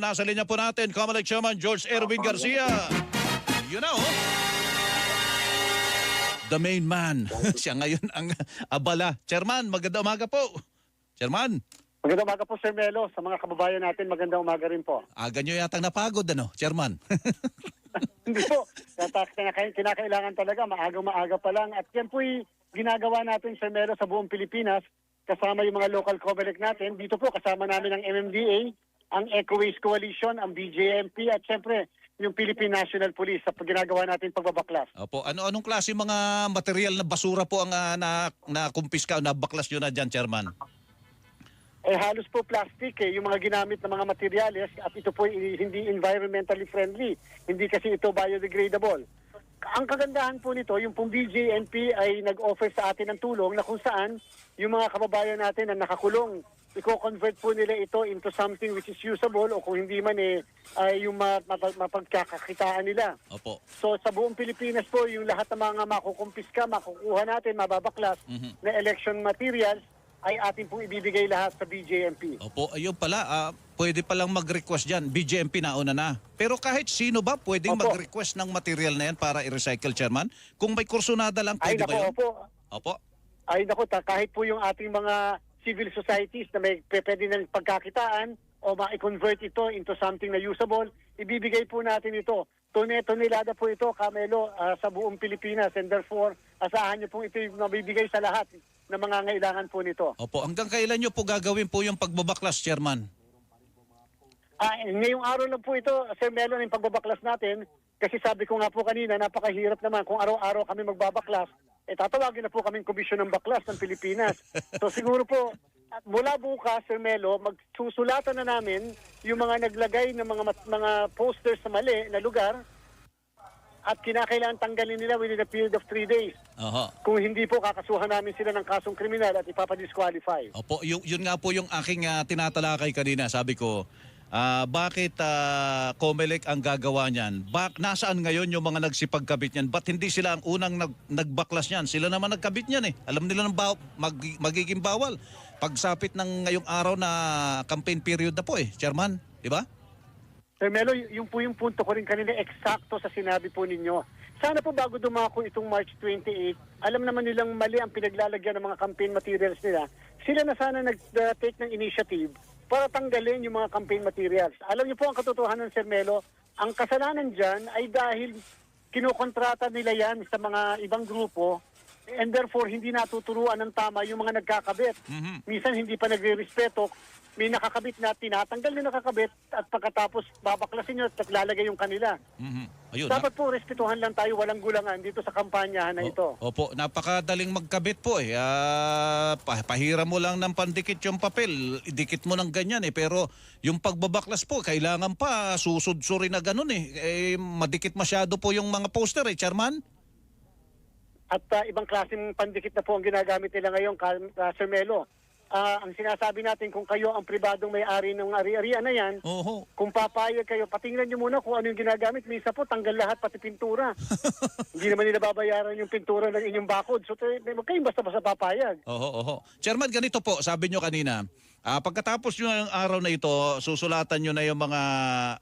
Nasa linya po natin, Comelec Chairman George Erwin Garcia. Na, oh. The main man. Siya ngayon ang abala. Chairman, maganda umaga po. Chairman, Magandang umaga po, Sir Melo. Sa mga kababayan natin, magandang umaga rin po. aga nyo yatang napagod, ano, Chairman? Hindi po. Kinakailangan talaga, maaga-maaga pa lang. At yan po'y ginagawa natin, Sir Melo, sa buong Pilipinas. Kasama yung mga local comelec natin. Dito po, kasama namin ang MMDA, ang Eco Waste Coalition, ang BJMP, at syempre, yung Philippine National Police sa ginagawa natin pagbabaklas. Opo, ano anong klase mga material na basura po ang ah, na na kumpiska o nabaklas nyo na dyan, Chairman? eh halos po plastic eh, yung mga ginamit na mga materyales at ito po ay hindi environmentally friendly. Hindi kasi ito biodegradable. Ang kagandahan po nito, yung pong BJNP ay nag-offer sa atin ng tulong na kung saan yung mga kababayan natin na nakakulong, i-convert po nila ito into something which is usable o kung hindi man eh, ay yung ma- mapag- mapagkakakitaan nila. Opo. So sa buong Pilipinas po, yung lahat ng mga makukumpiska, makukuha natin, mababaklas Mhm. na election materials ay atin pong ibibigay lahat sa BJMP. Opo, ayun pala, ah, pwede palang mag-request dyan. BJMP nauna na. Pero kahit sino ba pwedeng Opo. mag-request ng material na yan para i-recycle, Chairman? Kung may kursunada lang, Ay pwede ba nako, yun? opo. Opo. Ay nako, ta, kahit po yung ating mga civil societies na may pwede ng pagkakitaan o ma-convert ito into something na usable, ibibigay po natin ito. Tone-tonelada po ito, Camelo, ah, sa buong Pilipinas and therefore, asahan niyo po ito yung mabibigay sa lahat na mga ngailangan po nito. Opo, hanggang kailan nyo po gagawin po yung pagbabaklas, Chairman? Ah, ngayong araw lang po ito, Sir Melon, yung pagbabaklas natin, kasi sabi ko nga po kanina, napakahirap naman kung araw-araw kami magbabaklas, eh tatawagin na po kaming komisyon ng baklas ng Pilipinas. so siguro po, at mula bukas, Sir Melo, magsusulatan na namin yung mga naglagay ng mga mga posters sa mali na lugar at kinakailangan tanggalin nila within a period of three days. Oho. Kung hindi po, kakasuhan namin sila ng kasong kriminal at ipapadisqualify. Opo, yun, yun nga po yung aking ah, tinatalakay kanina. Sabi ko, ah, bakit ah, Comelec ang gagawa niyan? Bak nasaan ngayon yung mga nagsipagkabit niyan? Ba't hindi sila ang unang nag nagbaklas niyan? Sila naman nagkabit niyan eh. Alam nila ng baw- mag- magiging bawal. Pagsapit ng ngayong araw na campaign period na po eh, Chairman. Di ba? Sir Melo, y- yung po yung punto ko rin kanina, eksakto sa sinabi po ninyo. Sana po bago dumako itong March 28, alam naman nilang mali ang pinaglalagyan ng mga campaign materials nila. Sila na sana nag-take ng initiative para tanggalin yung mga campaign materials. Alam niyo po ang katotohanan, Sir Melo, ang kasalanan dyan ay dahil kinukontrata nila yan sa mga ibang grupo and therefore hindi natuturuan ng tama yung mga nagkakabit. Mhm. Minsan hindi pa nagre-respeto, may nakakabit na tinatanggal yung nakakabit at pagkatapos babaklasin nyo at lalagay yung kanila. Mhm. Ayun. na- Dapat po respetuhan lang tayo, walang gulangan dito sa kampanyahan na ito. O- Opo, napakadaling magkabit po eh. Ah, pa- pahiram mo lang ng pandikit yung papel, idikit mo ng ganyan eh. Pero yung pagbabaklas po, kailangan pa susudsuri na ganun eh. eh. Madikit masyado po yung mga poster eh, Chairman. At ah, ibang klaseng pandikit na po ang ginagamit nila ngayon, ah, Sir Melo. Ah, ang sinasabi natin kung kayo ang pribadong may-ari ng ari-arian na yan, Oho. kung papayag kayo, patingnan nyo muna kung ano yung ginagamit. Minsan po, tanggal lahat, pati pintura. Hindi naman nila babayaran yung pintura ng inyong bakod. So, huwag kayong basta-basta papayag. Oho, oho. Chairman, ganito po, sabi nyo kanina, ah, pagkatapos nyo ng araw na ito, susulatan nyo na yung mga,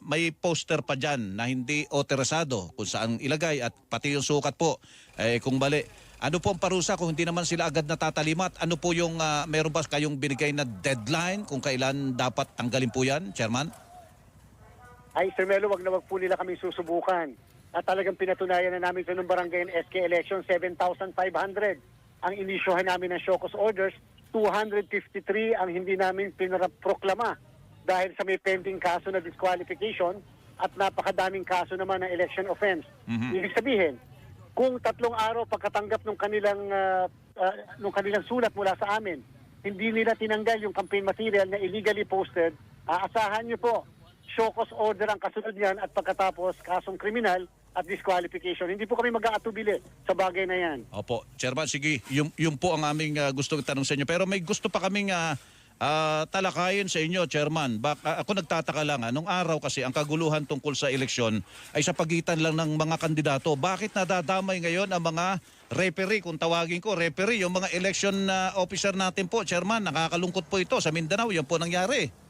may poster pa dyan na hindi authorizado kung saan ilagay at pati yung sukat po, eh, kung bali. Ano po ang parusa kung hindi naman sila agad natatalimat? Ano po yung, ah, meron ba kayong binigay na deadline kung kailan dapat tanggalin po yan, Chairman? Ay, Sir Melo, wag na wag po nila kami susubukan. At talagang pinatunayan na namin sa nung barangay and SK election, 7,500 ang inisyuhan namin ng Shokos orders, 253 ang hindi namin pinroklama dahil sa may pending kaso na disqualification at napakadaming kaso naman ng election offense. Mhm. Ibig sabihin, kung tatlong araw pagkatanggap ng kanilang ah, ah, nung kanilang sulat mula sa amin, hindi nila tinanggal yung campaign material na illegally posted, aasahan niyo po, Shokos order ang kasunod niyan at pagkatapos kasong kriminal at disqualification. Hindi po kami mag-aatubili sa bagay na yan. Opo, Chairman, sige, yung, yung po ang aming uh, gusto tanong sa inyo. Pero may gusto pa kaming ah, ah, talakayin sa inyo, Chairman. Bak, ah, ako nagtataka lang, anong araw kasi ang kaguluhan tungkol sa eleksyon ay sa pagitan lang ng mga kandidato. Bakit nadadamay ngayon ang mga referee, kung tawagin ko, referee, yung mga election ah, officer natin po, Chairman, nakakalungkot po ito sa Mindanao, yan po nangyari.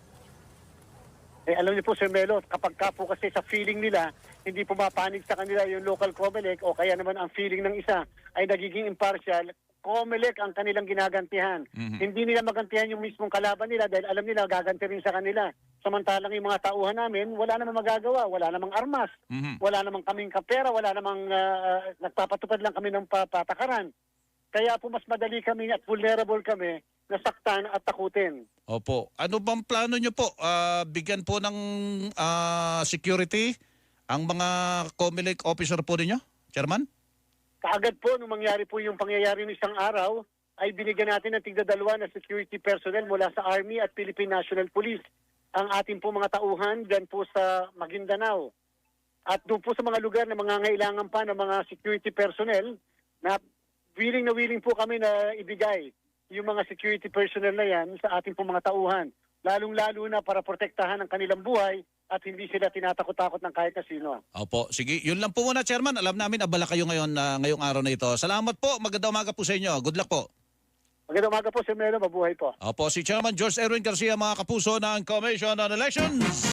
Eh, alam niyo po, Sir Melo, kapag ka po kasi sa feeling nila, hindi pumapanig sa kanila yung local COMELEC o kaya naman ang feeling ng isa ay nagiging impartial, COMELEC ang kanilang ginagantihan. Mhm. Hindi nila magantihan yung mismong kalaban nila dahil alam nila gaganti rin sa kanila. Samantalang yung mga tauhan namin, wala namang magagawa, wala namang armas, Mhm. wala namang kaming kapera, wala namang ah, nagpapatupad lang kami ng pa- patakaran. Kaya po mas madali kami at vulnerable kami nasaktan at takutin. Opo. Ano bang plano nyo po? Ah, bigyan po ng ah, security ang mga COMELEC officer po ninyo, Chairman? Kaagad po, nung mangyari po yung pangyayari ng isang araw, ay binigyan natin ng tigda dalawa na security personnel mula sa Army at Philippine National Police. Ang ating po mga tauhan dyan po sa Maguindanao. At doon po sa mga lugar na mga ngailangan pa ng mga security personnel na willing na willing po kami na ibigay yung mga security personnel na yan sa ating po mga tauhan. Lalong-lalo na para protektahan ang kanilang buhay at hindi sila tinatakot-takot ng kahit na sino. Opo. Sige, yun lang po muna, Chairman. Alam namin, abala kayo ngayon na ngayong araw na ito. Salamat po. Magandang umaga po sa inyo. Good luck po. Magandang umaga po, Sir Melo. Mabuhay po. Opo, si Chairman George Erwin Garcia, mga kapuso ng Commission on Elections.